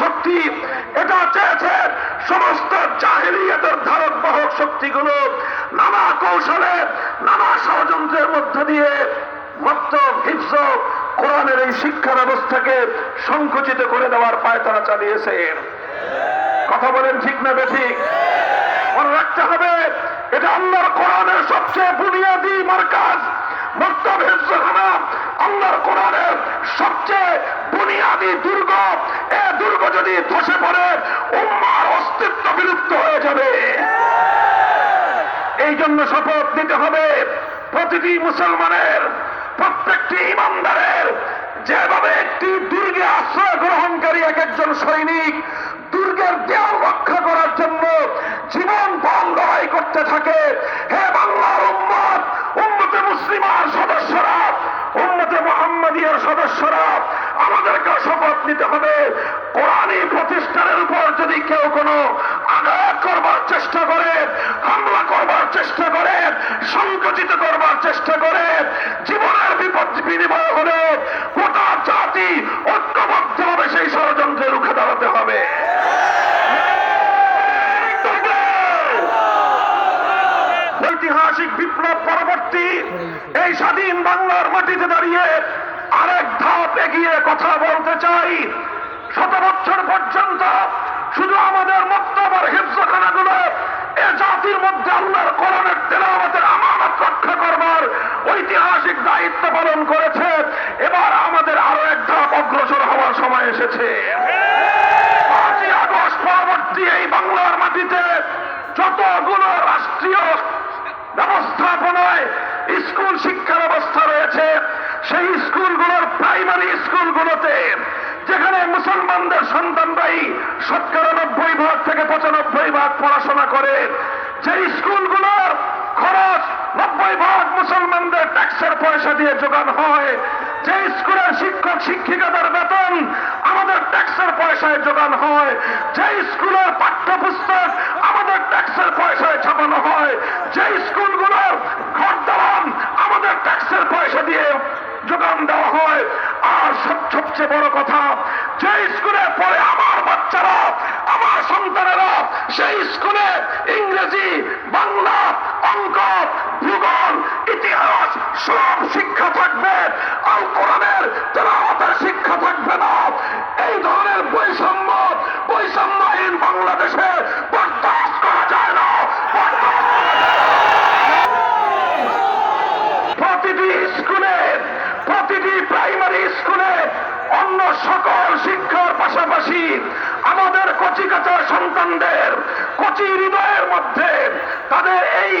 শক্তি, এটা চেয়েছে সমস্ত জাহিলিয়াতের ধারক বাহক শক্তিগুলো নানা কৌশলে, নানা ষড়যন্ত্রের মধ্য দিয়ে মত্ত হিফজ কোরআনের এই শিক্ষা ব্যবস্থাকে সংকুচিত করে দেওয়ার পায় তারা চালিয়েছে। কথা বলেন ঠিক না বেঠিক? মনে রাখতে হবে, এটা আল্লাহর কোরআনের সবচেয়ে বুনিয়াদী মার্কাজ। মক্তব হিফজখানা আল্লাহর কোরআনের সবচেয়ে বুনিয়াদী দুর্গ, এ দুর্গ যদি ধসে পড়ে, উম্মার অস্তিত্ব বিলুপ্ত হয়ে যাবে। এই জন্য শপথ নিতে হবে প্রতিটি মুসলমানের, প্রত্যেকটি ইমানদারের। যেভাবে একটি দুর্গে আশ্রয় গ্রহণকারী এক একজন সৈনিক দুর্গের দেয়াল রক্ষা করার জন্য জীবন বল লড়াই করতে থাকে, হে বাংলার উম্মত, উম্মতে মুসলিমার সদস্যরা, উম্মতে মোহাম্মদীয় সদস্যরা আমাদেরকে শপথ নিতে হবে। কোরআনী প্রতিষ্ঠানের উপর যদি কেউ কোনো আঘাত করবার চেষ্টা করে, হামলা করবার চেষ্টা করে, সংকুচিত করবার চেষ্টা করে, জীবনের বিপদ বিনিময় হলে গোটা জাতি ঐক্যবদ্ধভাবে সেই ষড়যন্ত্রে রুখে দাঁড়াতে হবে। ঐতিহাসিক বিপ্লব পরবর্তী এই স্বাধীন বাংলার মাটিতে দাঁড়িয়ে আরেক এগিয়ে কথা বলতে চাই। শত বছর পর্যন্ত শুধু আমাদের মক্তবার হিফজখানাগুলো এ জাতির মধ্যে আল্লাহর কোরআনের তেলাওয়াতের আমানত রক্ষা করবার ঐতিহাসিক দায়িত্ব পালন করেছে। এবার আমাদের আরও এক ধাপ অগ্রসর হওয়ার সময় এসেছে। পাঁচই আগস্ট পরবর্তী এই বাংলার মাটিতে যতগুলো রাষ্ট্রীয় ব্যবস্থাপনায় স্কুল শিক্ষা ব্যবস্থা রয়েছে সেই স্কুলগুলোর প্রাইমারি স্কুলগুলোতে, যেখানে মুসলমানদের সন্তানরাই শতকরা নব্বই ভাগ থেকে পঁচানব্বই ভাগ পড়াশোনা করে সেই স্কুলগুলোর খরচ নব্বই ভাগ মুসলমানদের ট্যাক্সের পয়সা দিয়ে যোগান হয় যে স্কুলের শিক্ষক, শিক্ষিকাদের বেতন আমাদের ট্যাক্সের পয়সায় যোগান হয় যে স্কুলের পাঠ্যপুস্তক আমাদের ট্যাক্সের পয়সায় ছাপানো হয় যে স্কুলগুলোর যোগান দেওয়া হয় আর সবচেয়ে বড় কথা যে স্কুলে পড়ে আমার বাচ্চারা, আমার সন্তানেরা, সেই স্কুলে ইংরেজি, বাংলা, অঙ্ক, ভূগোল, ইতিহাস সব শিক্ষা থাকবে, আর কোরআনের তেলাওয়াতের শিক্ষা থাকবে না। এই ধরনের বৈষম্য সকল শিক্ষার পাশাপাশি আমাদের কচি কাচা সন্তানদের কচি হৃদয়ের মধ্যে, তাদের এই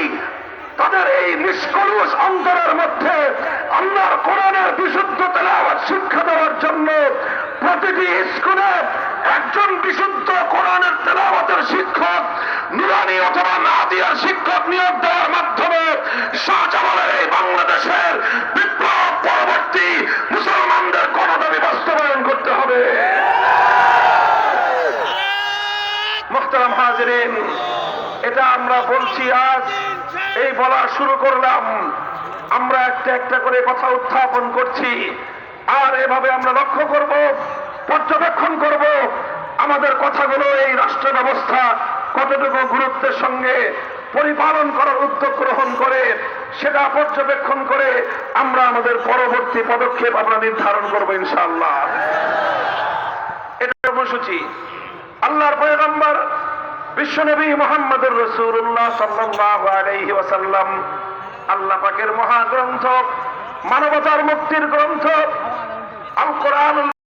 তাদের এই নিষ্কলুষ অন্তরের মধ্যে আল্লাহর কোরআনের বিশুদ্ধ তেলাওয়াত শিক্ষা দেওয়ার জন্য প্রতিটি স্কুলে একজন বিশুদ্ধ কোরআনের তেলাওয়াতের শিক্ষক, নুরানি অথবা নাদিয়ার শিক্ষক নিয়োগ দেওয়ার মাধ্যমে শাহজালালের এই বাংলাদেশের মোহতারাম এটা আমরা বলছি আজ, এই বলা শুরু করলাম। আমরা একটা একটা করে কথা উত্থাপন করছি। আর এভাবে আমরা লক্ষ্য করব, পর্যবেক্ষণ করব, আমাদের কথাগুলো এই রাষ্ট্র ব্যবস্থা কতটুকু গুরুত্বের সঙ্গে পরিপালন করার উদ্যোগ গ্রহণ করে, সেটা পর্যবেক্ষণ করে আমরা আমাদের পরবর্তী পদক্ষেপ আমরা নির্ধারণ করব ইনশাআল্লাহ। এটা কর্মসূচি আল্লাহর পয়গম্বর বিশ্বনবী মোহাম্মদুর রসুল্লাহ সাল্লাহ আলাইহি ওয়াসাল্লাম আল্লাহ মহাগ্রন্থ মানবতার মুক্তির গ্রন্থ আল কোরআন